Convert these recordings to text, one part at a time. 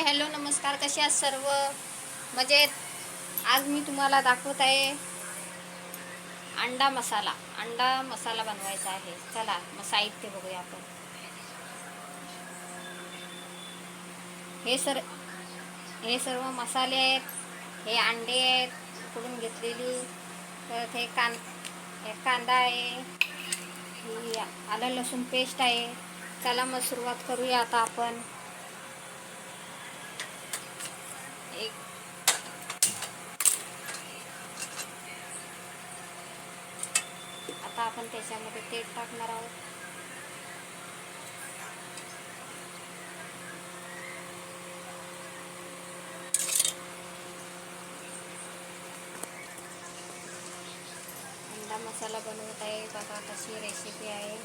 Hi hello नमस्कार कसे आहात सर्व? म्हणजे आज मी तुम्हाला दाखवत आहे अंडा मसाला. अंडा मसाला बनवायचा आहे. चला मग साहित्य बघूया आपण. हे सर हे सर्व मसाले आहेत हे अंडे आहेत उकडून घेतलेली? परत हे कान हे कांदा आहे ही आलं लसूण पेस्ट आहे. चला मग सुरुवात करूया आता आपण. आता आपण त्याच्यामध्ये तेल टाकणार आहोत. अंडा मसाला बनवत आहे. बघा कशी रेसिपी आहे.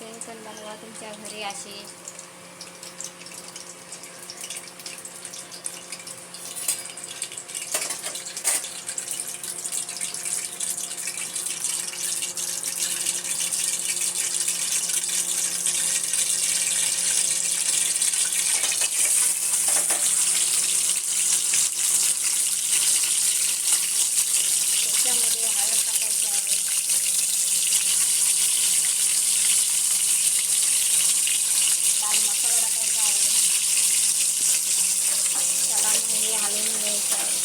तुम्ही पण बनवा तुमच्या घरी अशी त्याच्यामध्ये हळद टाकायची आहे लाल मसाला टाकायचा आहे त्याला मग हे हलवून घ्यायचं आहे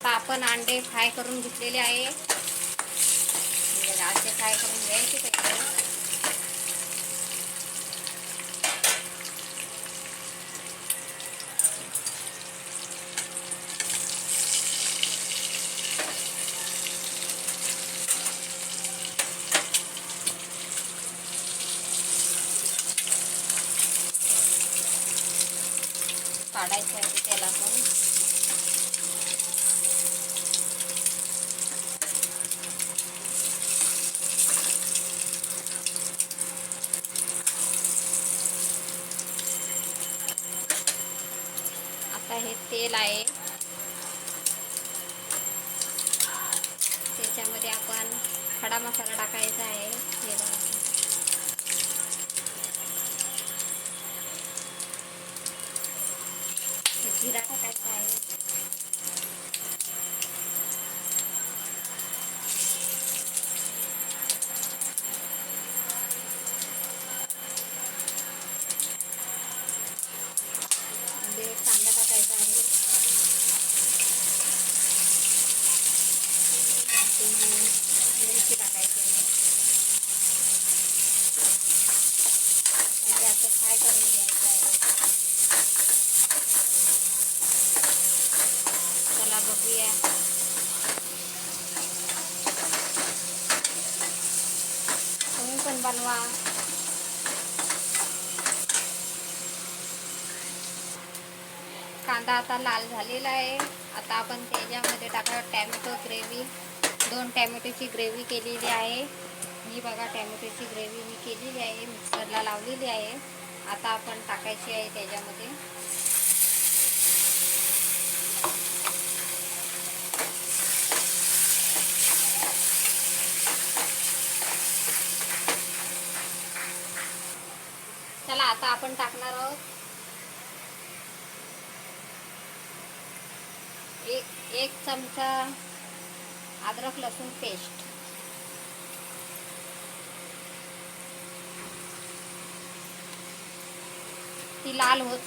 आता आपण अंडे फ्राय करून घेतलेले आहे. म्हणजे असे फ्राय करून घ्यायचे पहिले काढायचं आहे त्याला पण आता हे तेल आहे. त्याच्यामध्ये आपण खडा मसाला टाकायचा आहे हे बघा. जिरा टाकायचा आहे मध्ये कांदा टाकायचा आहे ते मिरची टाकायची आहे म्हणजे असं फ्राय करून घ्यायचं आहे चला बघूया तुम्ही पण बनवा कांदा आता लाल झालेला आहे आता आपण त्याच्यामध्ये टाका टॅमॅटो ग्रेव्ही दोन टॅमॅटोची ग्रेव्ही केलेली आहे ही बघा टॅमॅटोची ग्रेव्ही मी केलेली आहे मिक्सरला लावलेली आहे आता आपण टाकायची आहे त्याच्यामध्ये चला आता आपण टाकणार आहोत. एक एक चमचा अद्रक लसूण पेस्ट. ती लाल होत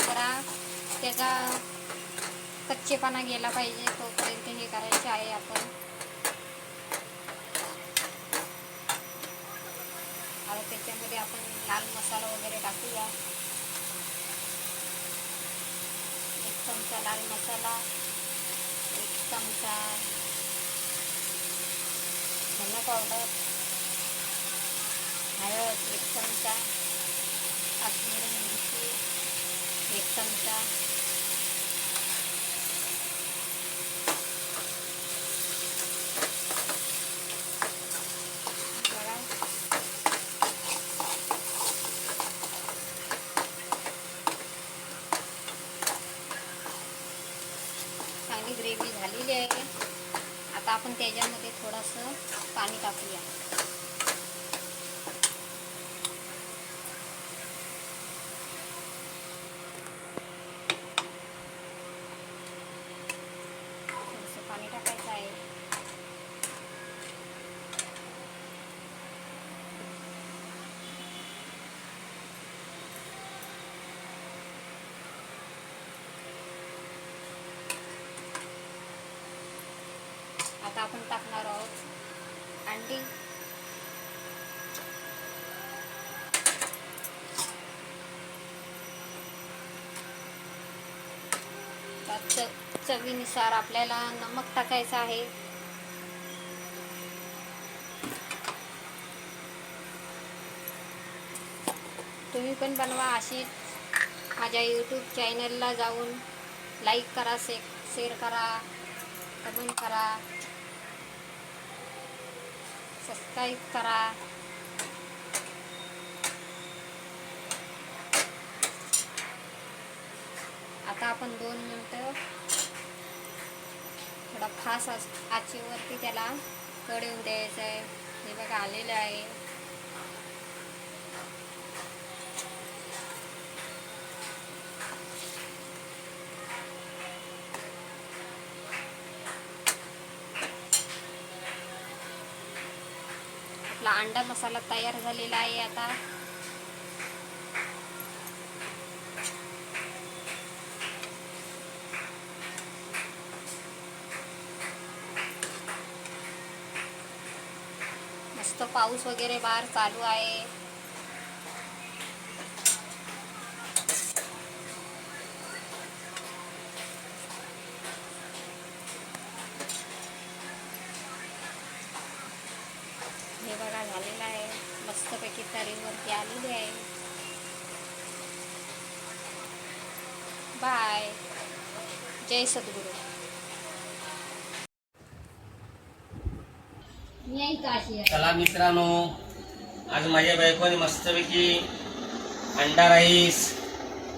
जरा त्याचा कच्चेपणा गेला पाहिजे तोपर्यंत हे करायचे आहे आपण. त्याच्यामध्ये आपण लाल मसाला वगैरे टाकूया. एक चमचा लाल मसाला एक चमचा धना पावडर हळद एक चमचा काश्मीरी मिरची एक चमचा बघा त्याच्यामध्ये थोडंसं पाणी टाकूया थोडंसं पाणी टाकायचं आहे आता आपण टाकणार आहोत अंडी. च- चवीनुसार आपल्याला नमक टाकायचं आहे. तुम्ही पण बनवा अशी माझ्या यूट्यूब चॅनलला जाऊन लाईक करा से शेअर करा कमेंट करा. सबस्क्राईब करा. आता आपण दोन मिनटं थोडा फास आचीवरती त्याला कड येऊन द्यायचं आहे हे बघा आलेलं आहे. आपला अंडा मसाला तयार झालेला आहे आता. मस्त पाऊस वगैरे बाहेर चालू आहे. हे झालेलं आहे. मस्तपैकी तरीवरती आलेली आहे. बाय. जय सद्गुरू. मी आहे काशी. आहे चला मित्रांनो आज माझ्या बायकोने मस्तपैकी अंडा राईस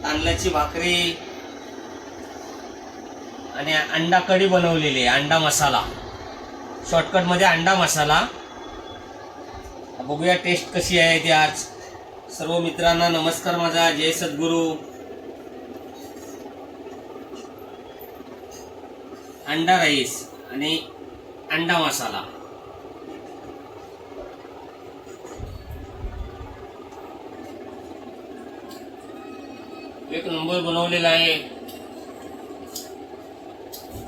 तांदळाची भाकरी आणि अंडा कढी बनवलेली आहे अंडा मसाला. शॉर्टकटमध्ये अंडा मसाला. बघूया टेस्ट कशी आहे ती आज. सर्व मित्रांना नमस्कार माझा. जय सद्गुरू. अंडा राईस आणि अंडा मसाला. एक नंबर बनवलेला आहे.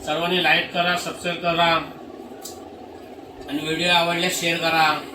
सर्वांनी लाईक करा सबस्क्राईब करा. आणि व्हिडिओ आवडल्यास शेअर करा.